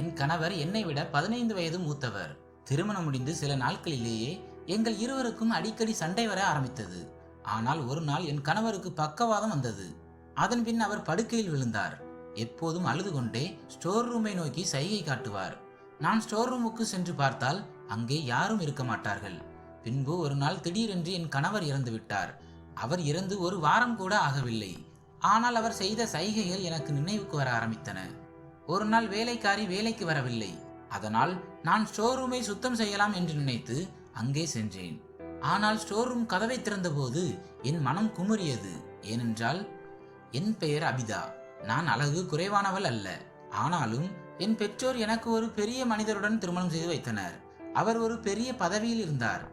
என் கணவர் என்னை விட பதினைந்து வயது மூத்தவர். திருமணம் முடிந்து சில நாட்களிலேயே எங்கள் இருவருக்கும் அடிக்கடி சண்டை வர ஆரம்பித்தது. ஆனால் ஒரு நாள் என் கணவருக்கு பக்கவாதம் வந்தது. அதன் பின் அவர் படுக்கையில் விழுந்தார். எப்போதும் அழுது கொண்டே ஸ்டோர் ரூமை நோக்கி சைகை காட்டுவார். நான் ஸ்டோர் ரூமுக்கு சென்று பார்த்தால் அங்கே யாரும் இருக்க மாட்டார்கள். பின்பு ஒரு நாள் திடீரென்று என் கணவர் இறந்து விட்டார். அவர் இறந்து ஒரு வாரம் கூட ஆகவில்லை. ஆனால் அவர் செய்த சைகைகள் எனக்கு நினைவுக்கு வர ஆரம்பித்தன. ஒரு நாள் வேலைக்காரி வேலைக்கு வரவில்லை. அதனால் நான் ஸ்டோர் ரூமை சுத்தம் செய்யலாம் என்று நினைத்து அங்கே சென்றேன். ஆனால் ஸ்டோர் ரூம் கதவை திறந்தபோது என் மனம் குமுறியது. ஏனென்றால் என் பெயர் அபிதா. நான் அழகு குறைவானவள் அல்ல. ஆனாலும் என் பெற்றோர் எனக்கு ஒரு பெரிய மனிதருடன் திருமணம் செய்து வைத்தனர். அவர் ஒரு பெரிய பதவியில் இருந்தார்.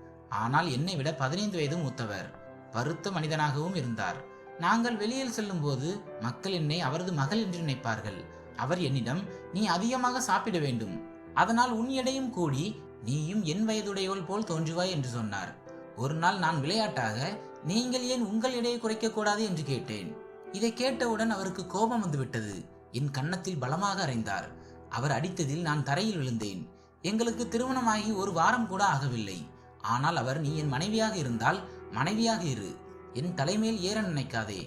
ஆனால் என்னை விட பதினைந்து வயது மூத்தவர். பருத்த மனிதனாகவும் இருந்தார். நாங்கள் வெளியில் செல்லும்போது மக்கள் என்னை அவரது மகள் என்று நினைப்பார்கள். அவர் என்னிடம் நீ அதிகமாக சாப்பிட வேண்டும். அதனால் உன் எடையும் கூடி நீயும் என் வயதுடையவள் போல் தோன்றுவாய் என்று சொன்னார். ஒரு நாள் நான் விளையாட்டாக நீங்கள் ஏன் உங்கள் எடையை குறைக்க கூடாது என்று கேட்டேன். இதை கேட்டவுடன் அவருக்கு கோபம் வந்துவிட்டது. என் கன்னத்தில் பலமாக அறைந்தார் அவர் அடித்ததில் நான் தரையில் விழுந்தேன். எங்களுக்கு திருமணமாகி ஒரு வாரம் கூட ஆகவில்லை. ஆனால் அவர் நீ என் மனைவியாக இருந்தால் மனைவியாக இரு. என் தலைமையில் ஏற நினைக்காதே.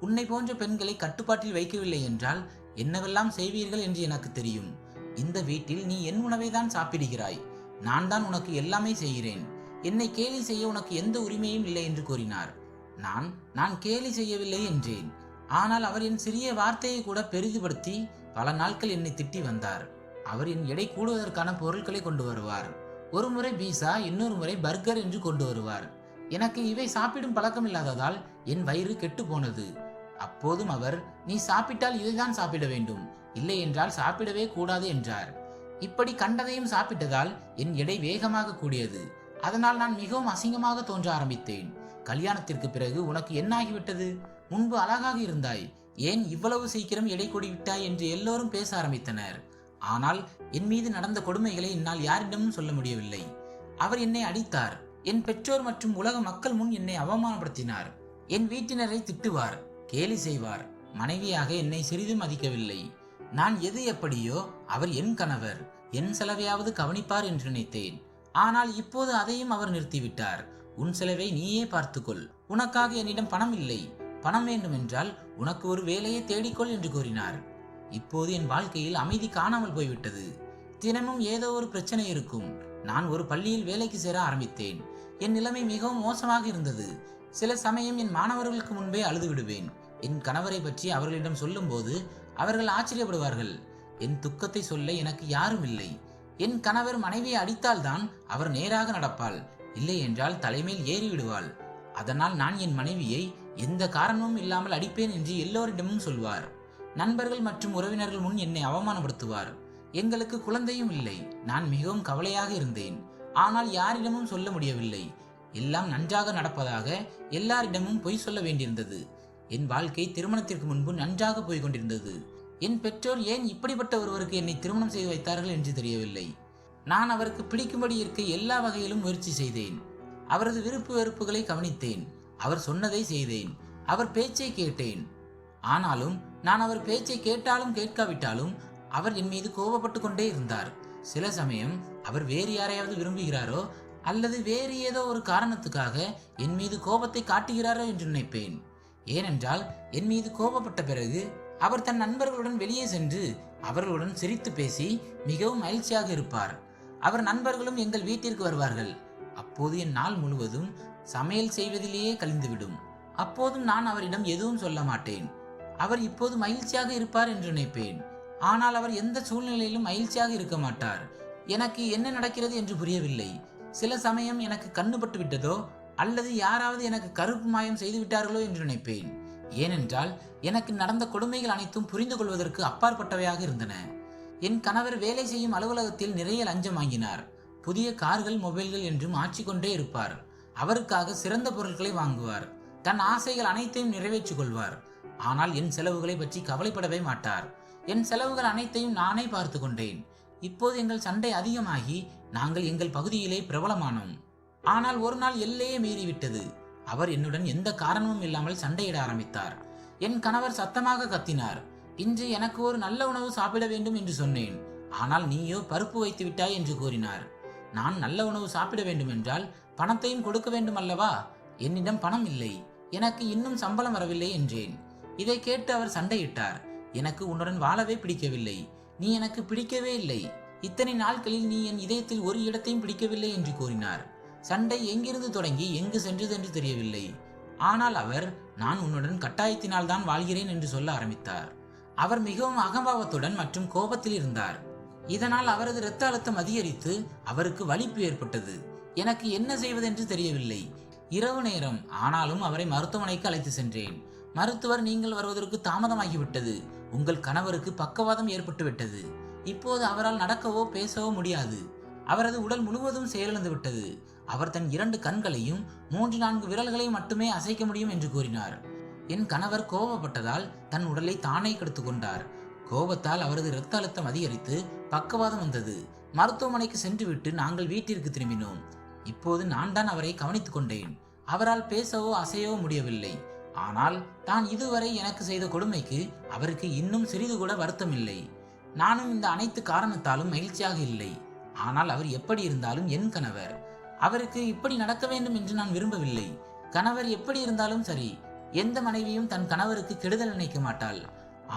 உன்னை போன்ற பெண்களை கட்டுப்பாட்டில் வைக்கவில்லை என்றால் என்னவெல்லாம் செய்வீர்கள் என்று எனக்கு தெரியும். இந்த வீட்டில் நீ என் உணவை தான் சாப்பிடுகிறாய். நான் தான் உனக்கு எல்லாமே செய்கிறேன். என்னை கேலி செய்ய உனக்கு எந்த உரிமையும் இல்லை என்று கூறினார். நான் நான் கேலி செய்யவில்லை என்றேன். ஆனால் அவர் என் சிறிய வார்த்தையை கூட பெரிதுபடுத்தி பல நாட்கள் என்னை திட்டி வந்தார். அவர் என் எடை கூடுவதற்கான பொருட்களை கொண்டு வருவார். ஒரு முறை பீஸா இன்னொரு முறை பர்கர் என்று கொண்டு வருவார். எனக்கு இவை சாப்பிடும் பழக்கம் இல்லாததால் என் வயிறு கெட்டு போனது. அப்போதும் அவர் நீ சாப்பிட்டால் இதைதான் சாப்பிட வேண்டும். இல்லை என்றால் சாப்பிடவே கூடாது என்றார். இப்படி கண்டதையும் சாப்பிட்டதால் என் எடை வேகமாக கூடியது. அதனால் நான் மிகவும் அசிங்கமாக தோன்ற ஆரம்பித்தேன். கல்யாணத்திற்கு பிறகு உனக்கு என்ன ஆகிவிட்டது முன்பு அழகாக இருந்தாய். ஏன் இவ்வளவு சீக்கிரம் எடை கூடிவிட்டாய் என்று எல்லோரும் பேச ஆரம்பித்தனர். ஆனால் என் மீது நடந்த கொடுமைகளை என்னால் யாரிடமும் சொல்ல முடியவில்லை. அவர் என்னை அடித்தார். என் பெற்றோர் மற்றும் உலக மக்கள் முன் என்னை அவமானப்படுத்தினார். என் வீட்டினரை திட்டுவார். கேலி செய்வார். மனைவியாக என்னை சிறிதும் மதிக்கவில்லை. நான் எது எப்படியோ அவர் என் கணவர் என் செலவையாவது கவனிப்பார் என்று நினைத்தேன். ஆனால் இப்போது அதையும் அவர் நிறுத்திவிட்டார். உன் செலவை நீயே பார்த்துக்கொள். உனக்காக என்னிடம் பணம் இல்லை. பணம் வேண்டுமென்றால் உனக்கு ஒரு வேலையை தேடிக்கொள் என்று கூறினார். இப்போது என் வாழ்க்கையில் அமைதி காணாமல் போய்விட்டது. தினமும் ஏதோ ஒரு பிரச்சனை இருக்கும். நான் ஒரு பள்ளியில் வேலைக்கு சேர ஆரம்பித்தேன். என் நிலைமை மிகவும் மோசமாக இருந்தது. சில சமயம் என் மாணவர்களுக்கு முன்பே அழுது விடுவேன். என் கணவரை பற்றி அவர்களிடம் சொல்லும்போது அவர்கள் ஆச்சரியப்படுவார்கள். என் துக்கத்தை சொல்ல எனக்கு யாரும் இல்லை. என் கணவர் மனைவியை அடித்தால்தான் அவர் நேராக நடப்பாள். இல்லை என்றால் தலைமையில் ஏறிவிடுவாள் அதனால் நான் என் மனைவியை எந்த காரணமும் இல்லாமல் அடிப்பேன் என்று எல்லோரிடமும் சொல்வார். நண்பர்கள் மற்றும் உறவினர்கள் முன் என்னை அவமானப்படுத்துவார். எங்களுக்கு குழந்தையும் இல்லை. நான் மிகவும் கவலையாக இருந்தேன். ஆனால் யாரிடமும் சொல்ல முடியவில்லை. எல்லாம் நன்றாக நடப்பதாக எல்லாரிடமும் பொய் சொல்ல வேண்டியிருந்தது. என் வாழ்க்கை திருமணத்திற்கு முன்பு நன்றாக போய் கொண்டிருந்தது. என் பெற்றோர் ஏன் இப்படிப்பட்ட ஒருவருக்கு என்னை திருமணம் செய்து வைத்தார்கள் என்று தெரியவில்லை. நான் அவருக்கு பிடிக்கும்படி இருக்க எல்லா வகையிலும் முயற்சி செய்தேன். அவரது விருப்பு வெறுப்புகளை கவனித்தேன். அவர் சொன்னதை செய்தேன். அவர் பேச்சை கேட்டேன். ஆனாலும் நான் அவர் பேச்சை கேட்டாலும் கேட்காவிட்டாலும் அவர் என் மீது கோபப்பட்டு கொண்டே இருந்தார். சில சமயம் அவர் வேறு யாரையாவது விரும்புகிறாரோ அல்லது வேறு ஏதோ ஒரு காரணத்துக்காக என் மீது கோபத்தை காட்டுகிறாரோ என்று நினைப்பேன். ஏனென்றால் என் மீது கோபப்பட்ட பிறகு அவர் தன் நண்பர்களுடன் வெளியே சென்று அவர்களுடன் சிரித்து பேசி மிகவும் மகிழ்ச்சியாக இருப்பார். அவர் நண்பர்களும் எங்கள் வீட்டிற்கு வருவார்கள். அப்போது என் நாள் முழுவதும் சமையல் செய்வதிலேயே கழிந்துவிடும். அப்போதும் நான் அவரிடம் எதுவும் சொல்ல மாட்டேன். அவர் இப்போது மகிழ்ச்சியாக இருப்பார் என்று நினைப்பேன். ஆனால் அவர் எந்த சூழ்நிலையிலும் மகிழ்ச்சியாக இருக்க மாட்டார். எனக்கு என்ன நடக்கிறது என்று புரியவில்லை. சில சமயம் எனக்கு கண்ணுபட்டு விட்டதோ அல்லது யாராவது எனக்கு கருப்பு மாயம் செய்து விட்டார்களோ என்று நினைப்பேன். ஏனென்றால் எனக்கு நடந்த கொடுமைகள் அனைத்தும் புரிந்து கொள்வதற்கு அப்பாற்பட்டவையாக இருந்தன. என் கணவர் வேலை செய்யும் அலுவலகத்தில் நிறைய லஞ்சம் வாங்கினார். புதிய கார்கள் மொபைல்கள் என்றும் ஆட்சி கொண்டே இருப்பார். அவருக்காக சிறந்த பொருட்களை வாங்குவார். தன் ஆசைகள் அனைத்தையும் நிறைவேற்றிக் கொள்வார். ஆனால் என் செலவுகளை பற்றி கவலைப்படவே மாட்டார். என் செலவுகள் அனைத்தையும் நானே பார்த்து கொண்டேன். இப்போது எங்கள் சண்டை அதிகமாகி நாங்கள் எங்கள் பகுதியிலே பிரபலமானோம். ஆனால் ஒரு நாள் எல்லையே மீறிவிட்டது. அவர் என்னுடன் எந்த காரணமும் இல்லாமல் சண்டையிட ஆரம்பித்தார். என் கணவர் சத்தமாக கத்தினார். இன்று எனக்கு ஒரு நல்ல உணவு சாப்பிட வேண்டும் என்று சொன்னேன். ஆனால் நீயோ பருப்பு வைத்து விட்டாய் என்று கூறினார். நான் நல்ல உணவு சாப்பிட வேண்டுமென்றால் பணத்தையும் கொடுக்க வேண்டும் அல்லவா? என்னிடம் பணம் இல்லை. எனக்கு இன்னும் சம்பளம் வரவில்லை என்றேன். இதை கேட்டு அவர் சண்டையிட்டார். எனக்கு உன்னுடன் வாழவே பிடிக்கவில்லை. நீ எனக்கு பிடிக்கவே இல்லை. இத்தனை நாட்களில் நீ என் இதயத்தில் ஒரு இடத்தையும் பிடிக்கவில்லை என்று கூறினார். சண்டை எங்கிருந்து தொடங்கி எங்கு சென்றது என்று தெரியவில்லை. ஆனால் அவர் நான் உன்னுடன் கட்டாயத்தினால் தான் வாழ்கிறேன் என்று சொல்ல ஆரம்பித்தார். அவர் மிகவும் அகம்பாவத்துடன் மற்றும் கோபத்தில் இருந்தார். இதனால் அவரது இரத்த அழுத்தம் அதிகரித்து அவருக்கு வலிப்பு ஏற்பட்டது. எனக்கு என்ன செய்வதென்று தெரியவில்லை. இரவு நேரம். ஆனாலும் அவரை மருத்துவமனைக்கு அழைத்து சென்றேன். மருத்துவர் நீங்கள் வருவதற்கு தாமதமாகிவிட்டது. உங்கள் கணவருக்கு பக்கவாதம் ஏற்பட்டுவிட்டது. இப்போது அவரால் நடக்கவோ பேசவோ முடியாது. அவரது உடல் முழுவதும் செயலிழந்து விட்டது. அவர் தன் இரண்டு கண்களையும் மூன்று நான்கு விரல்களையும் மட்டுமே அசைக்க முடியும் என்று கூறினார். என் கணவர் கோபப்பட்டதால் தன் உடலை தானே கெடுத்து கொண்டார். கோபத்தால் அவரது இரத்த அழுத்தம் அதிகரித்து பக்கவாதம் வந்தது. மருத்துவமனைக்கு சென்றுவிட்டு நாங்கள் வீட்டிற்கு திரும்பினோம். இப்போது நான் தான் அவரை கவனித்துக் கொண்டேன். அவரால் பேசவோ அசையவோ முடியவில்லை. ஆனால் தான் இதுவரை எனக்கு செய்த கொடுமைக்கு அவருக்கு இன்னும் சிறிது கூட வருத்தமில்லை. நானும் இந்த அனைத்து காரணத்தாலும் மகிழ்ச்சியாக இல்லை. ஆனால் அவர் எப்படி இருந்தாலும் என் கணவர். அவருக்கு இப்படி நடக்க வேண்டும் என்று நான் விரும்பவில்லை. கணவர் எப்படி இருந்தாலும் சரி எந்த மனைவியும் தன் கணவருக்கு கெடுதல் நினைக்க மாட்டாள்.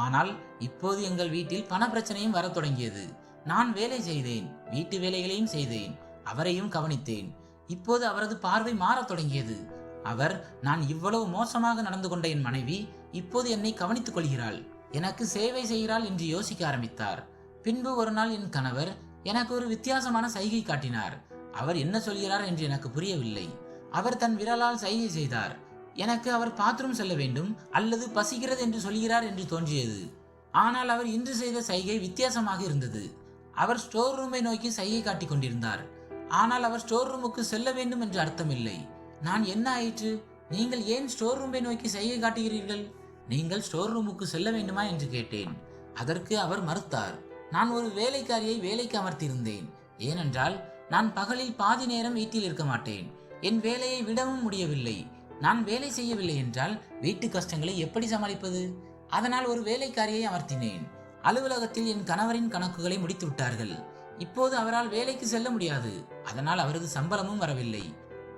ஆனால் இப்போது எங்கள் வீட்டில் பண பிரச்சனையும் வரத் தொடங்கியது. நான் வேலை செய்தேன் வீட்டு வேலைகளையும் செய்தேன் அவரையும் கவனித்தேன். இப்போது அவரது பார்வை மாறத் தொடங்கியது. அவர் நான் இவ்வளவு மோசமாக நடந்து கொண்ட என் மனைவி இப்போது என்னை கவனித்துக் கொள்கிறாள். எனக்கு சேவை செய்கிறாள் என்று யோசிக்க ஆரம்பித்தார். பின்பு ஒரு நாள் என் கணவர் எனக்கு ஒரு வித்தியாசமான சைகை காட்டினார். அவர் என்ன சொல்கிறார் என்று எனக்கு புரியவில்லை. அவர் தன் விரலால் சைகை செய்தார். எனக்கு அவர் பாத்ரூம் செல்ல வேண்டும் அல்லது பசிக்கிறது என்று சொல்கிறார் என்று தோன்றியது. ஆனால் அவர் இன்று செய்த சைகை வித்தியாசமாக இருந்தது. அவர் ஸ்டோர் ரூமை நோக்கி சைகை காட்டிக் கொண்டிருந்தார். ஆனால் அவர் ஸ்டோர் ரூமுக்கு செல்ல வேண்டும் என்று அர்த்தமில்லை. நான் என்ன ஆயிற்று? நீங்கள் ஏன் ஸ்டோர் ரூமை நோக்கி செய்ய காட்டுகிறீர்கள்? நீங்கள் ஸ்டோர் ரூமுக்கு செல்ல வேண்டுமா என்று கேட்டேன். அதற்கு அவர் மறுத்தார். நான் ஒரு வேலைக்காரியை வேலைக்கு அமர்த்தியிருந்தேன். ஏனென்றால் நான் பகலில் பாதி நேரம் வீட்டில் இருக்க மாட்டேன். என் வேலையை விடவும் முடியவில்லை. நான் வேலை செய்யவில்லை என்றால் வீட்டு கஷ்டங்களை எப்படி சமாளிப்பது? அதனால் ஒரு வேலைக்காரியை அமர்த்தினேன். அலுவலகத்தில் என் கணவரின் கணக்குகளை முடித்து விட்டார்கள் இப்போது அவரால் வேலைக்கு செல்ல முடியாது. அதனால் அவரது சம்பளமும் வரவில்லை.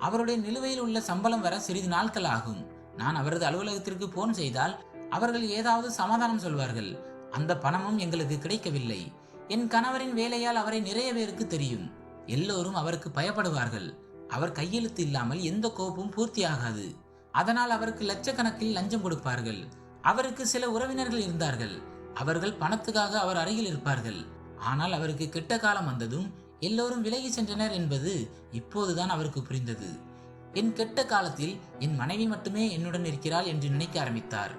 அவருடைய நிலுவையில் உள்ள சம்பளம் வர சிறிது நாட்கள் ஆகும். நான் அவரது அலுவலகத்திற்கு போன் செய்தால் அவர்கள் ஏதாவது சமாதானம் சொல்வார்கள். அந்த பணமும் எங்களுக்கு கிடைக்கவில்லை. என் கணவரின் வேலையால் அவரை நிறைய பேருக்கு தெரியும். எல்லோரும் அவருக்கு பயப்படுவார்கள். அவர் கையெழுத்து இல்லாமல் எந்த கோப்பும் பூர்த்தியாகாது. அதனால் அவருக்கு லட்சக்கணக்கில் லஞ்சம் கொடுப்பார்கள். அவருக்கு சில உறவினர்கள் இருந்தார்கள். அவர்கள் பணத்துக்காக அவர் அருகில் இருப்பார்கள். ஆனால் அவருக்கு கெட்ட காலம் வந்ததும் எல்லோரும் விலகி சென்றனர் என்பது இப்போதுதான் அவருக்கு புரிந்தது. என் கெட்ட காலத்தில் என் மனைவி மட்டுமே என்னுடன் இருக்கிறாள் என்று நினைக்க ஆரம்பித்தார்.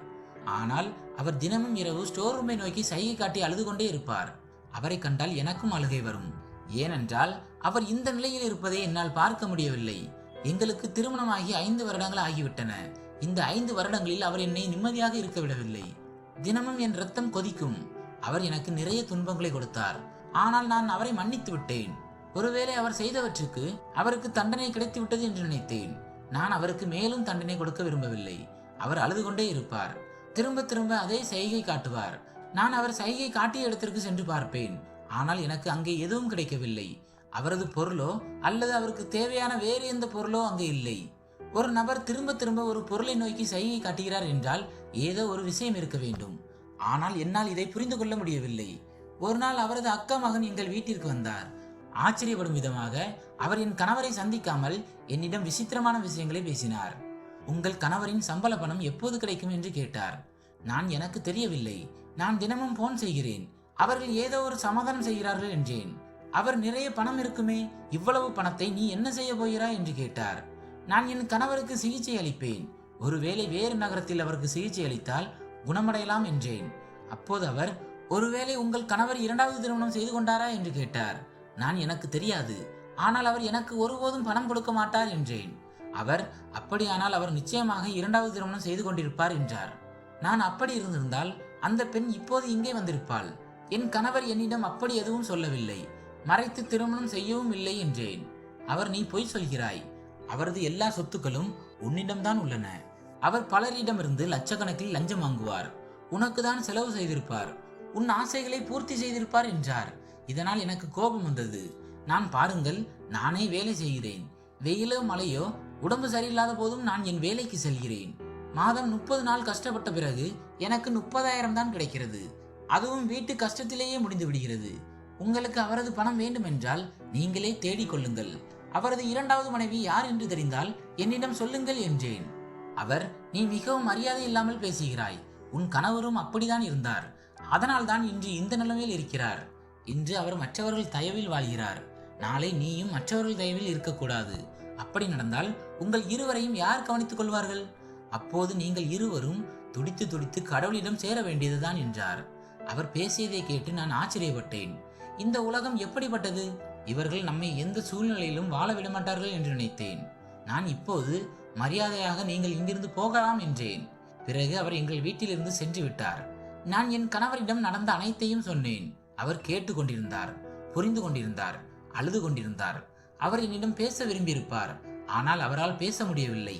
ஆனால் அவர் தினமும் இரவு ஸ்டோர் ரூமை நோக்கி சைகை காட்டி அழுது கொண்டே இருப்பார். அவரை கண்டால் எனக்கும் அழுகை வரும். ஏனென்றால் அவர் இந்த நிலையில் இருப்பதை என்னால் பார்க்க முடியவில்லை. எங்களுக்கு திருமணமாகி ஐந்து வருடங்கள் ஆகிவிட்டன. இந்த ஐந்து வருடங்களில் அவர் என்னை நிம்மதியாக இருக்க விடவில்லை. தினமும் என் ரத்தம் கொதிக்கும். அவர் எனக்கு நிறைய துன்பங்களை கொடுத்தார். ஆனால் நான் அவரை மன்னித்து விட்டேன். ஒருவேளை அவர் செய்தவற்றுக்கு அவருக்கு தண்டனை கிடைத்து விட்டது என்று நினைத்தேன். நான் அவருக்கு மேலும் தண்டனை கொடுக்க விரும்பவில்லை. அவர் அழுது கொண்டே இருப்பார். திரும்ப திரும்ப அதே சைகை காட்டுவார். நான் அவர் சைகை காட்டிய இடத்திற்கு சென்று பார்ப்பேன். ஆனால் எனக்கு அங்கே எதுவும் கிடைக்கவில்லை. அவரது பொருளோ அல்லது அவருக்கு தேவையான வேறு எந்த பொருளோ அங்கே இல்லை. ஒரு நபர் திரும்ப திரும்ப ஒரு பொருளை நோக்கி சைகை காட்டுகிறார் என்றால் ஏதோ ஒரு விஷயம் இருக்க வேண்டும். ஆனால் என்னால் இதை புரிந்து கொள்ள முடியவில்லை. ஒரு நாள் அவரது அக்கா மகன் எங்கள் வீட்டிற்கு வந்தார். ஆச்சரியப்படும் விதமாக அவர் என் கணவரை சந்திக்காமல் என்னிடம் விசித்திரமான விஷயங்களை பேசினார். உங்கள் கணவரின் சம்பள பணம் எப்போது கிடைக்கும் என்று கேட்டார். நான் எனக்கு தெரியவில்லை. நான் தினமும் போன் செய்கிறேன். அவர்கள் ஏதோ ஒரு சமாதானம் செய்கிறார்கள் என்றேன். அவர் நிறைய பணம் இருக்குமே இவ்வளவு பணத்தை நீ என்ன செய்ய போகிறாய் என்று கேட்டார். நான் என் கணவருக்கு சிகிச்சை அளிப்பேன். ஒருவேளை வேறு நகரத்தில் அவருக்கு சிகிச்சை அளித்தால் குணமடையலாம் என்றேன். அப்போது அவர் ஒருவேளை உங்கள் கணவர் இரண்டாவது திருமணம் செய்து கொண்டாரா என்று கேட்டார். நான் எனக்கு தெரியாது. ஆனால் அவர் எனக்கு ஒருபோதும் பணம் கொடுக்க மாட்டார் என்றேன். அவர் அப்படியானால் அவர் நிச்சயமாக இரண்டாவது திருமணம் செய்து கொண்டிருப்பார் என்றார். நான் அப்படி இருந்திருந்தால் அந்த பெண் இப்போது இங்கே வந்திருப்பாள். என் கணவர் என்னிடம் அப்படி எதுவும் சொல்லவில்லை. மறைத்து திருமணம் செய்யவும் இல்லை என்றேன். அவர் நீ பொய் சொல்கிறாய். அவரது எல்லா சொத்துக்களும் உன்னிடம்தான் உள்ளன. அவர் பலரிடமிருந்து லட்சக்கணக்கில் லஞ்சம் வாங்குவார். உனக்கு தான் செலவு செய்திருப்பார். உன் ஆசைகளை பூர்த்தி செய்திருப்பார் என்றார். இதனால் எனக்கு கோபம் வந்தது. நான் பாருங்கள் நானே வேலை செய்கிறேன். வெயிலோ மழையோ உடம்பு சரியில்லாத போதும் நான் என் வேலைக்கு செல்கிறேன். மாதம் முப்பது நாள் கஷ்டப்பட்ட பிறகு எனக்கு முப்பதாயிரம் தான் கிடைக்கிறது. அதுவும் வீட்டு கஷ்டத்திலேயே முடிந்து விடுகிறது. உங்களுக்கு அவரது பணம் வேண்டுமென்றால் நீங்களே தேடிக் கொள்ளுங்கள். அவரது இரண்டாவது மனைவி யார் என்று தெரிந்தால் என்னிடம் சொல்லுங்கள் என்றேன். அவர் நீ மிகவும் மரியாதை இல்லாமல் பேசுகிறாய். உன் கணவரும் அப்படிதான் இருந்தார். அதனால்தான் இன்று இந்த நிலைமையில் இருக்கிறார். இன்று அவர் மற்றவர்கள் தயவில் வாழ்கிறார். நாளை நீயும் மற்றவர்கள் தயவில் இருக்கக்கூடாது. அப்படி நடந்தால் உங்கள் இருவரையும் யார் கவனித்துக் கொள்வார்கள்? அப்போது நீங்கள் இருவரும் துடித்து துடித்து கடவுளிடம் சேர வேண்டியதுதான் என்றார். அவர் பேசியதை கேட்டு நான் ஆச்சரியப்பட்டேன். இந்த உலகம் எப்படிப்பட்டது? இவர்கள் நம்மை எந்த சூழ்நிலையிலும் வாழ விடமாட்டார்கள் என்று நினைத்தேன். நான் இப்போது மரியாதையாக நீங்கள் இங்கிருந்து போகலாம் என்றேன். பிறகு அவர் எங்கள் வீட்டிலிருந்து சென்று விட்டார். நான் என் கணவரிடம் நடந்த அனைத்தையும் சொன்னேன். அவர் கேட்டுக்கொண்டிருந்தார் புரிந்து கொண்டிருந்தார் அழுது கொண்டிருந்தார் அவர் என்னிடம் பேச விரும்பியிருப்பார் ஆனால் அவரால் பேச முடியவில்லை.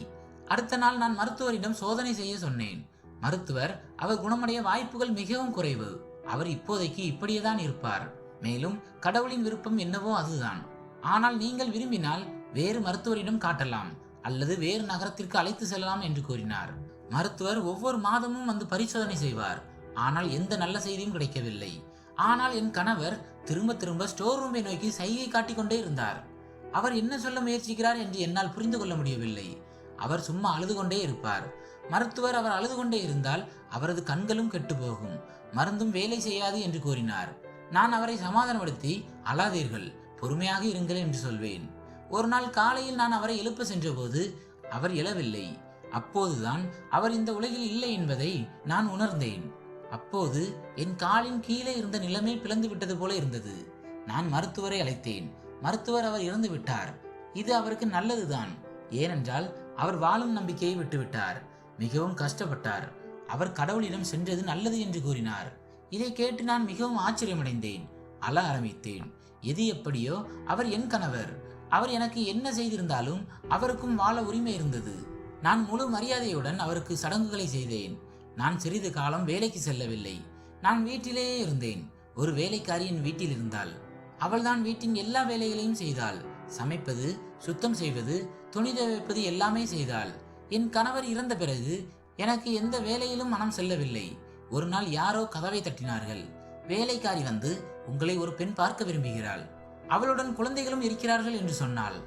அடுத்த நாள் நான் மருத்துவரிடம் சோதனை செய்ய சொன்னேன். மருத்துவர் அவர் குணமடைய வாய்ப்புகள் மிகவும் குறைவு. அவர் இப்போதைக்கு இப்படியேதான் இருப்பார். மேலும் கடவுளின் விருப்பம் என்னவோ அதுதான். ஆனால் நீங்கள் விரும்பினால் வேறு மருத்துவரிடம் காட்டலாம் அல்லது வேறு நகரத்திற்கு அழைத்து செல்லலாம் என்று கூறினார். மருத்துவர் ஒவ்வொரு மாதமும் வந்து பரிசோதனை செய்வார். ஆனால் எந்த நல்ல செய்தியும் கிடைக்கவில்லை. ஆனால் என் கணவர் திரும்ப திரும்ப ஸ்டோர் ரூமை நோக்கி சைகை காட்டிக்கொண்டே இருந்தார். அவர் என்ன சொல்ல முயற்சிக்கிறார் என்று என்னால் புரிந்து கொள்ள முடியவில்லை. அவர் சும்மா அழுது கொண்டே இருப்பார். மருத்துவர் அவர் அழுது கொண்டே இருந்தால் அவரது கண்களும் கெட்டு போகும். மருந்தும் வேலை செய்யாது என்று கூறினார். நான் அவரை சமாதானப்படுத்தி அழாதீர்கள் பொறுமையாக இருங்கள் என்று சொல்வேன். ஒரு நாள் காலையில் நான் அவரை எழுப்ப சென்றபோது அவர் எழவில்லை. அப்போதுதான் அவர் இந்த உலகில் இல்லை என்பதை நான் உணர்ந்தேன். அப்போது என் காலின் கீழே இருந்த நிலமே பிளந்து விட்டது போல இருந்தது. நான் மருத்துவரை அழைத்தேன். மருத்துவர் அவர் இறந்து விட்டார். இது அவருக்கு நல்லதுதான். ஏனென்றால் அவர் வாழும் நம்பிக்கையை விட்டுவிட்டார். மிகவும் கஷ்டப்பட்டார். அவர் கடவுளிடம் சென்றது நல்லது என்று கூறினார். இதை கேட்டு நான் மிகவும் ஆச்சரியமடைந்தேன். அழ ஆரம்பித்தேன். எது எப்படியோ அவர் என் கணவர். அவர் எனக்கு என்ன செய்திருந்தாலும் அவருக்கும் வாழ உரிமை இருந்தது. நான் முழு மரியாதையுடன் அவருக்கு சடங்குகளை செய்தேன். நான் சிறிது காலம் வேலைக்கு செல்லவில்லை. நான் வீட்டிலேயே இருந்தேன். ஒரு வேலைக்காரி என் வீட்டில் இருந்தாள். அவள்தான் வீட்டின் எல்லா வேலைகளையும் செய்தாள். சமைப்பது சுத்தம் செய்வது துணி துவைப்பது எல்லாமே செய்தாள். என் கணவர் இறந்த பிறகு எனக்கு எந்த வேலையிலும் மனம் செல்லவில்லை. ஒரு நாள் யாரோ கதவை தட்டினார்கள். வேலைக்காரி வந்து உங்களை ஒரு பெண் பார்க்க விரும்புகிறாள். அவளுடன் குழந்தைகளும் இருக்கிறார்கள் என்று சொன்னாள்.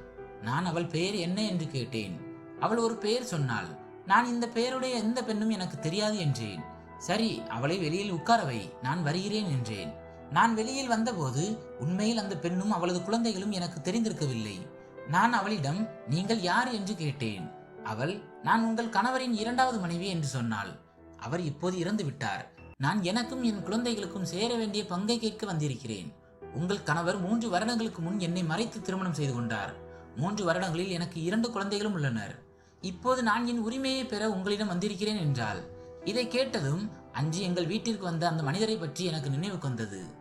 நான் அவள் பெயர் என்ன என்று கேட்டேன். அவள் ஒரு பெயர் சொன்னாள். நான் இந்த பெயருடைய எந்த பெண்ணும் எனக்கு தெரியாது என்றேன். சரி அவளை வெளியில் உட்காரவை நான் வருகிறேன் என்றேன். நான் வெளியில் வந்தபோது உண்மையில் அந்த பெண்ணும் அவளது குழந்தைகளும் எனக்கு தெரிந்திருக்கவில்லை. நான் அவளிடம் நீங்கள் யார்? என்று கேட்டேன். அவள் நான் உங்கள் கணவரின் இரண்டாவது மனைவி என்று சொன்னாள். அவர் இப்போது இறந்து விட்டார். நான் எனக்கும் என் குழந்தைகளுக்கும் சேர வேண்டிய பங்கை கேட்க வந்திருக்கிறேன். உங்கள் கணவர் மூன்று வருடங்களுக்கு முன் என்னை மறைத்து திருமணம் செய்து கொண்டார். மூன்று வருடங்களில் எனக்கு இரண்டு குழந்தைகளும் உள்ளனர். இப்போது நான் என் உரிமையை பெற உங்களிடம் வந்திருக்கிறேன் என்றாள். இதை கேட்டதும் அன்று எங்கள் வீட்டிற்கு வந்த அந்த மனிதரை பற்றி எனக்கு நினைவுக்கு வந்தது.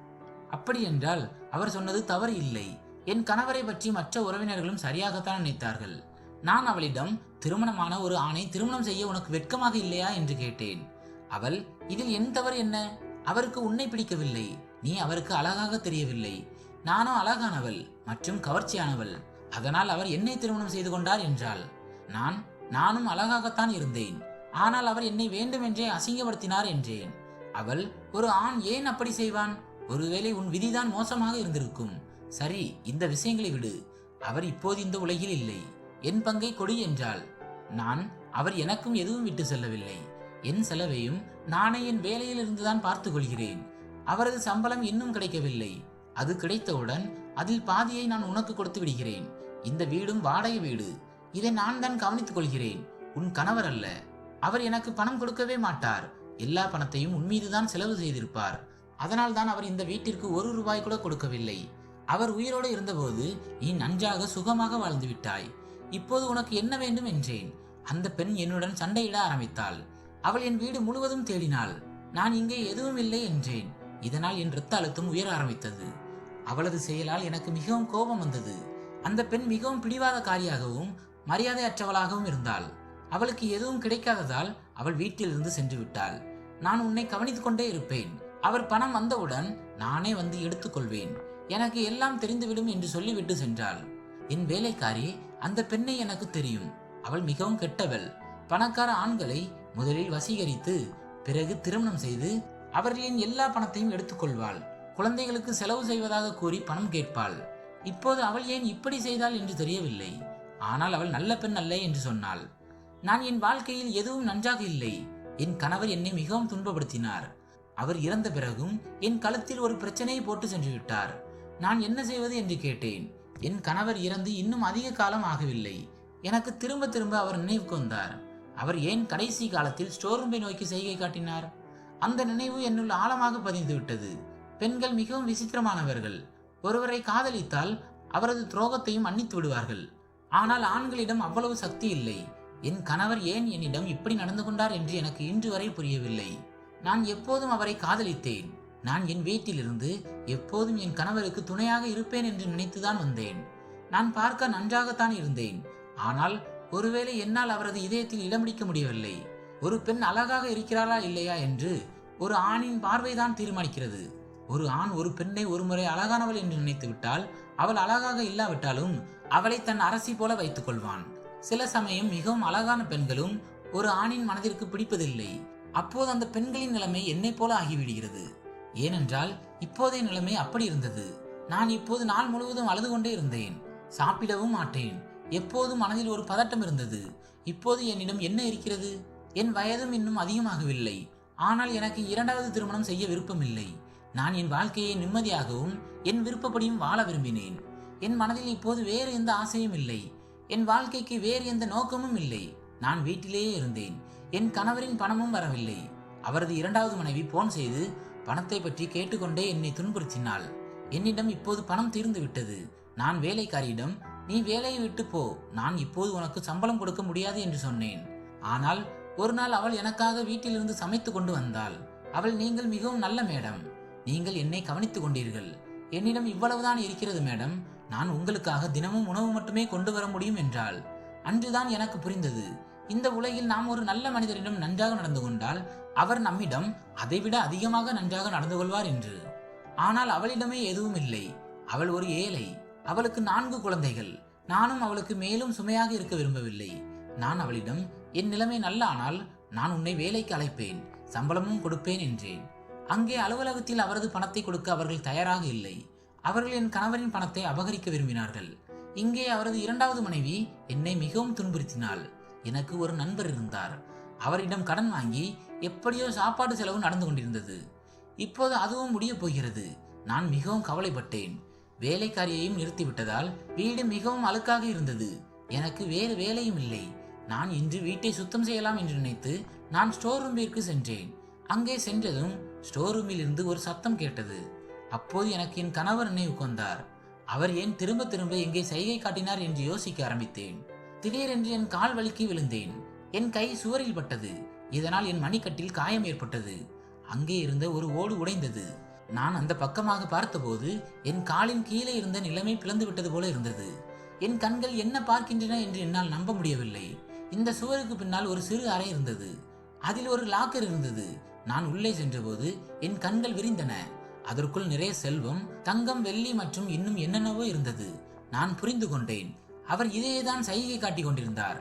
அப்படி என்றால் அவர் சொன்னது தவறு இல்லை. என் கணவரை பற்றி மற்ற உறவினர்களும் சரியாகத்தான் நினைத்தார்கள். நான் அவளிடம் திருமணமான ஒரு ஆணை திருமணம் செய்ய உனக்கு வெட்கமாக இல்லையா? என்று கேட்டேன். அவள் இதில் என் தவறு என்ன? அவருக்கு உன்னை பிடிக்கவில்லை. நீ அவருக்கு அழகாக தெரியவில்லை. நானும் அழகானவள் மற்றும் கவர்ச்சியானவள். அதனால் அவர் என்னை திருமணம் செய்து கொண்டார் என்றாள். நான் நானும் அழகாகத்தான் இருந்தேன். ஆனால் அவர் என்னை வேண்டுமென்றே அசிங்கப்படுத்தினார் என்றேன். அவள் ஒரு ஆண் ஏன் அப்படி செய்வான்? ஒருவேளை உன் விதிதான் மோசமாக இருந்திருக்கும். சரி இந்த விஷயங்களை விடு. அவர் இப்போது இந்த உலகில் இல்லை. என் பங்கை கொடு என்றாள். நான் அவர் எனக்கும் எதுவும் விட்டு செல்லவில்லை. என் செலவையும் நானே என் வேலையில் இருந்துதான் பார்த்து கொள்கிறேன். அவரது சம்பளம் இன்னும் கிடைக்கவில்லை. அது கிடைத்தவுடன் அதில் பாதியை நான் உனக்கு கொடுத்து விடுகிறேன். இந்த வீடும் வாடகை வீடு. இதை நான் தான் கவனித்துக் கொள்கிறேன். உன் கணவர் அல்ல. அவர் எனக்கு பணம் கொடுக்கவே மாட்டார். எல்லா பணத்தையும் உன் மீதுதான் செலவு செய்திருப்பார். அதனால் தான் அவர் இந்த வீட்டிற்கு ஒரு ரூபாய் கூட கொடுக்கவில்லை. அவர் உயிரோடு இருந்தபோது நீ நன்றாக சுகமாக வாழ்ந்து விட்டாய். இப்போது உனக்கு என்ன வேண்டும் என்றேன்? அந்த பெண் என்னுடன் சண்டையிட ஆரம்பித்தாள். அவள் என் வீடு முழுவதும் தேடினாள். நான் இங்கே எதுவும் இல்லை என்றேன். இதனால் என் இரத்த அழுத்தம் உயர ஆரம்பித்தது. அவளது செயலால் எனக்கு மிகவும் கோபம் வந்தது. அந்த பெண் மிகவும் பிடிவாத காரியாகவும் மரியாதையற்றவளாகவும் இருந்தாள். அவளுக்கு எதுவும் கிடைக்காததால் அவள் வீட்டிலிருந்து சென்று விட்டாள் நான் உன்னை கவனித்துக் கொண்டே இருப்பேன். அவர் பணம் வந்தவுடன் நானே வந்து எடுத்துக்கொள்வேன். எனக்கு எல்லாம் தெரிந்துவிடும் என்று சொல்லிவிட்டு சென்றாள். என் வேலைக்காரி அந்த பெண்ணை எனக்கு தெரியும். அவள் மிகவும் கெட்டவள். பணக்கார ஆண்களை முதலில் வசீகரித்து பிறகு திருமணம் செய்து அவர்களின் எல்லா பணத்தையும் எடுத்துக்கொள்வாள். குழந்தைகளுக்கு செலவு செய்வதாக கூறி பணம் கேட்பாள். இப்போது அவள் ஏன் இப்படி செய்தாள் என்று தெரியவில்லை. ஆனால் அவள் நல்ல பெண் அல்ல என்று சொன்னாள். நான் என் வாழ்க்கையில் எதுவும் நன்றாக இல்லை. என் கணவர் என்னை மிகவும் துன்பப்படுத்தினார். அவர் இறந்த பிறகும் என் கழுத்தில் ஒரு பிரச்சனையை போட்டு சென்று விட்டார் நான் என்ன செய்வது என்று கேட்டேன். என் கணவர் இறந்து இன்னும் அதிக காலம் ஆகவில்லை. எனக்கு திரும்ப திரும்ப அவர் நினைவுக்கு வந்தார் அவர் ஏன் கடைசி காலத்தில் ஸ்டோர் நோக்கி செய்கை காட்டினார்? அந்த நினைவு என்னுள் ஆழமாக பதிந்து விட்டது. பெண்கள் மிகவும் விசித்திரமானவர்கள். ஒருவரை காதலித்தால் அவரது துரோகத்தையும் மன்னித்து விடுவார்கள். ஆனால் ஆண்களிடம் அவ்வளவு சக்தி இல்லை. என் கணவர் ஏன் என்னிடம் இப்படி நடந்து கொண்டார் என்று எனக்கு இன்று வரை புரியவில்லை. நான் எப்போதும் அவரை காதலித்தேன். நான் என் வீட்டிலிருந்து எப்போதும் என் கணவருக்கு துணையாக இருப்பேன் என்று நினைத்துதான் வந்தேன். நான் பார்க்க நன்றாகத்தான் இருந்தேன். ஆனால் ஒருவேளை என்னால் அவரது இதயத்தில் இடம் பிடிக்க முடியவில்லை. ஒரு பெண் அழகாக இருக்கிறாளா இல்லையா என்று ஒரு ஆணின் பார்வைதான் தீர்மானிக்கிறது. ஒரு ஆண் ஒரு பெண்ணை ஒருமுறை அழகானவள் என்று நினைத்து விட்டால் அவள் அழகாக இல்லாவிட்டாலும் அவளை தன் அரசி போல வைத்துக் கொள்வான் சில சமயம் மிகவும் அழகான பெண்களும் ஒரு ஆணின் மனதிற்கு பிடிப்பதில்லை. அப்போது அந்த பெண்களின் நிலைமை என்னை போல ஆகிவிடுகிறது. ஏனென்றால் இப்போதைய நிலைமை அப்படி இருந்தது. நான் இப்போது நாள் முழுவதும் அழுது கொண்டே இருந்தேன். சாப்பிடவும் மாட்டேன். எப்போதும் மனதில் ஒரு பதட்டம் இருந்தது. இப்போது என்னிடம் என்ன இருக்கிறது? என் வயதும் இன்னும் அதிகமாகவில்லை. ஆனால் எனக்கு இரண்டாவது திருமணம் செய்ய விருப்பமில்லை. நான் என் வாழ்க்கையை நிம்மதியாகவும் என் விருப்பப்படியும் வாழ விரும்பினேன். என் மனதில் இப்போது வேறு எந்த ஆசையும் இல்லை. என் வாழ்க்கைக்கு வேறு எந்த நோக்கமும் இல்லை. நான் வீட்டிலேயே இருந்தேன். என் கணவரின் பணமும் வரவில்லை. அவரது இரண்டாவது மனைவி போன் செய்து பணத்தை பற்றி கேட்டுக்கொண்டே என்னை துன்புறுத்தினாள். என்னிடம் இப்போது பணம் தீர்ந்து விட்டது. நான் வேலைக்காரியிடம் நீ வேலையை விட்டு போ. நான் இப்போது உனக்கு சம்பளம் கொடுக்க முடியாது என்று சொன்னேன். ஆனால் ஒரு நாள் அவள் எனக்காக வீட்டிலிருந்து சமைத்து கொண்டு வந்தாள். அவள் நீங்கள் மிகவும் நல்ல மேடம். நீங்கள் என்னை கவனித்துக் கொண்டீர்கள். என்னிடம் இவ்வளவுதான் இருக்கிறது மேடம். நான் உங்களுக்காக தினமும் உணவு மட்டுமே கொண்டு வர முடியும் என்றாள். அன்றுதான் எனக்கு புரிந்தது. இந்த உலகில் நாம் ஒரு நல்ல மனிதரிடம் நன்றாக நடந்து கொண்டால் அவர் நம்மிடம் அதைவிட அதிகமாக நன்றாக நடந்து கொள்வார் என்று. ஆனால் அவளிடமே எதுவும் இல்லை. அவள் ஒரு ஏழை. அவளுக்கு நான்கு குழந்தைகள். நானும் அவளுக்கு மேலும் சுமையாக இருக்க விரும்பவில்லை. நான் அவளிடம் என் நிலைமை நல்ல ஆனால் நான் உன்னை வேலைக்கு அழைப்பேன். சம்பளமும் கொடுப்பேன் என்றேன். அங்கே அலுவலகத்தில் அவரது பணத்தை கொடுக்க அவர்கள் தயாராக இல்லை. அவர்கள் என் கணவரின் பணத்தை அபகரிக்க விரும்பினார்கள். இங்கே அவரது இரண்டாவது மனைவி என்னை மிகவும் துன்புறுத்தினாள். எனக்கு ஒரு நண்பர் இருந்தார். அவரிடம் கடன் வாங்கி எப்படியோ சாப்பாடு செலவு நடந்து கொண்டிருந்தது. இப்போது அதுவும் முடியப் போகிறது. நான் மிகவும் கவலைப்பட்டேன். வேலைக்காரியையும் நிறுத்திவிட்டதால் வீடு மிகவும் அழுக்காக இருந்தது. எனக்கு வேறு வேலையும் இல்லை. நான் இன்று வீட்டை சுத்தம் செய்யலாம் என்று நினைத்து நான் ஸ்டோர் ரூமிற்கு சென்றேன். அங்கே சென்றதும் ஸ்டோர் ரூமில் இருந்து ஒரு சத்தம் கேட்டது. அப்போது எனக்கு என் கணவர் நினைவுக்கு வந்தார் அவர் ஏன் திரும்ப திரும்ப எங்கே சைகை காட்டினார் என்று யோசிக்க ஆரம்பித்தேன். திடீரென்று என் கால் வலிக்கு விழுந்தேன். என் கை சுவரில் பட்டது. இதனால் என் மணிக்கட்டில் காயம் ஏற்பட்டது. அங்கே இருந்த ஒரு ஓடு உடைந்தது. நான் அந்த பக்கமாக பார்த்தபோது என் காலின் கீழே இருந்த நிலைமை பிளந்து விட்டது போல இருந்தது. என் கண்கள் என்ன பார்க்கின்றன என்று என்னால் நம்ப முடியவில்லை. இந்த சுவருக்கு பின்னால் ஒரு சிறு அறை இருந்தது. அதில் ஒரு லாக்கர் இருந்தது. நான் உள்ளே சென்றபோது என் கண்கள் விரிந்தன. அதற்குள் நிறைய செல்வம் தங்கம் வெள்ளி மற்றும் இன்னும் என்னென்னவோ இருந்தது. நான் புரிந்து கொண்டேன். அவர் இதையேதான் சைகை காட்டிக் கொண்டிருந்தார்.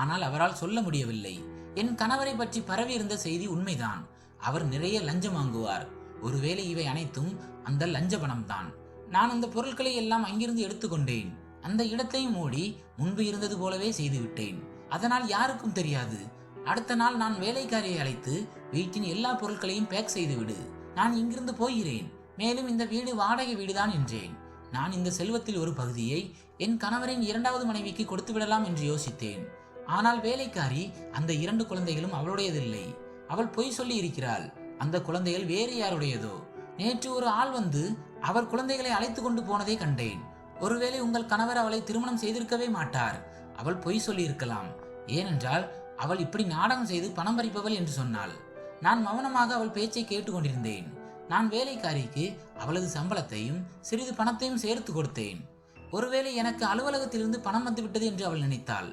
ஆனால் அவரால் சொல்ல முடியவில்லை. என் கணவரை பற்றி பரவி இருந்த செய்தி உண்மைதான். அவர் நிறைய லஞ்சம் வாங்குவார். ஒருவேளை இவை அனைத்தும் அந்த லஞ்ச பணம்தான். நான் அந்த பொருட்களை எல்லாம் அங்கிருந்து எடுத்துக்கொண்டேன் அந்த இடத்தையும் மூடி முன்பு இருந்தது போலவே செய்துவிட்டேன் அதனால் யாருக்கும் தெரியாது. அடுத்த நாள் நான் வேலைக்காரியை அழைத்து வீட்டின் எல்லா பொருட்களையும் பேக் செய்துவிடு நான் இங்கிருந்து போகிறேன். மேலும் இந்த வீடு வாடகை வீடுதான் என்றேன். நான் இந்த செல்வத்தில் ஒரு பகுதியை என் கணவரின் இரண்டாவது மனைவிக்கு கொடுத்து விடலாம் என்று யோசித்தேன். ஆனால் வேலைக்காரி அந்த இரண்டு குழந்தைகளும் அவளுடையதில்லை. அவள் பொய் சொல்லி இருக்கிறாள். அந்த குழந்தைகள் வேறு யாருடையதோ? நேற்று ஒரு ஆள் வந்து அவர் குழந்தைகளை அழைத்து கொண்டு போனதை கண்டேன். ஒருவேளை உங்கள் கணவர் அவளை திருமணம் செய்திருக்கவே மாட்டார். அவள் பொய் சொல்லியிருக்கலாம். ஏனென்றால் அவள் இப்படி நாடகம் செய்து பணம் பறிப்பவள் என்று சொன்னாள். நான் மௌனமாக அவள் பேச்சை கேட்டுக்கொண்டிருந்தேன். நான் வேலைக்காரிக்கு அவளது சம்பளத்தையும் சிறிது பணத்தையும் சேர்த்து கொடுத்தேன். ஒருவேளை எனக்கு அலுவலகத்திலிருந்து பணம் வந்துவிட்டது என்று அவள் நினைத்தாள்.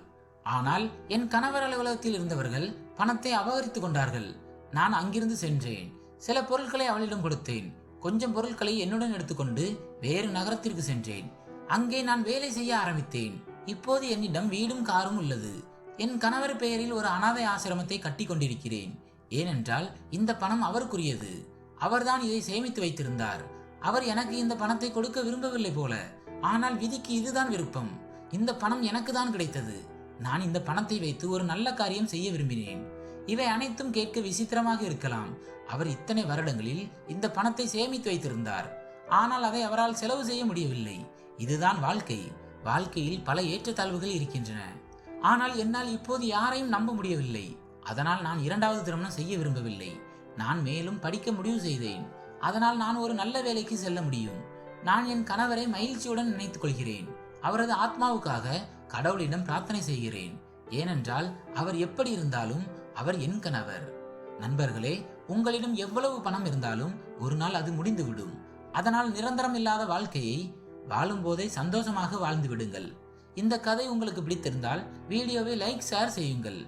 ஆனால் என் கணவர் அலுவலகத்தில் இருந்தவர்கள் பணத்தை அபகரித்துக் கொண்டார்கள். நான் அங்கிருந்து சென்றேன். சில பொருட்களை அவளிடம் கொடுத்தேன். கொஞ்சம் பொருட்களை என்னுடன் எடுத்துக்கொண்டு வேறு நகரத்திற்கு சென்றேன். அங்கே நான் வேலை செய்ய ஆரம்பித்தேன். இப்போது என்னிடம் வீடும் காரும் உள்ளது. என் கணவர் பெயரில் ஒரு அனாதை ஆசிரமத்தை கட்டி கொண்டிருக்கிறேன் ஏனென்றால் இந்த பணம் அவருக்குரியது. அவர்தான் இதை சேமித்து வைத்திருந்தார். அவர் எனக்கு இந்த பணத்தை கொடுக்க விரும்பவில்லை போல. ஆனால் விதிக்கு இதுதான் விருப்பம். இந்த பணம் எனக்கு தான் கிடைத்தது. நான் இந்த பணத்தை வைத்து ஒரு நல்ல காரியம் செய்ய விரும்பினேன். இவை அனைத்தும் கேட்க விசித்திரமாக இருக்கலாம். அவர் இத்தனை வருடங்களில் இந்த பணத்தை சேமித்து வைத்திருந்தார். ஆனால் அதை அவரால் செலவு செய்ய முடியவில்லை. இதுதான் வாழ்க்கை. வாழ்க்கையில் பல ஏற்றத்தாழ்வுகள் இருக்கின்றன. ஆனால் என்னால் இப்போது யாரையும் நம்ப முடியவில்லை. அதனால் நான் இரண்டாவது திருமணம் செய்ய விரும்பவில்லை. நான் மேலும் படிக்க முடிவு செய்தேன். அதனால் நான் ஒரு நல்ல வேலைக்கு செல்ல முடியும். நான் என் கணவரை மகிழ்ச்சியுடன் நினைத்துக் கொள்கிறேன். அவரது ஆத்மாவுக்காக கடவுளிடம் பிரார்த்தனை செய்கிறேன். ஏனென்றால் அவர் எப்படி இருந்தாலும் அவர் என் கணவர். நண்பர்களே உங்களிடம் எவ்வளவு பணம் இருந்தாலும் ஒரு நாள் அது முடிந்துவிடும். அதனால் நிரந்தரம் இல்லாத வாழ்க்கையை வாழும்போதே சந்தோஷமாக வாழ்ந்து விடுங்கள். இந்த கதை உங்களுக்கு பிடித்திருந்தால் வீடியோவை லைக் ஷேர் செய்யுங்கள்.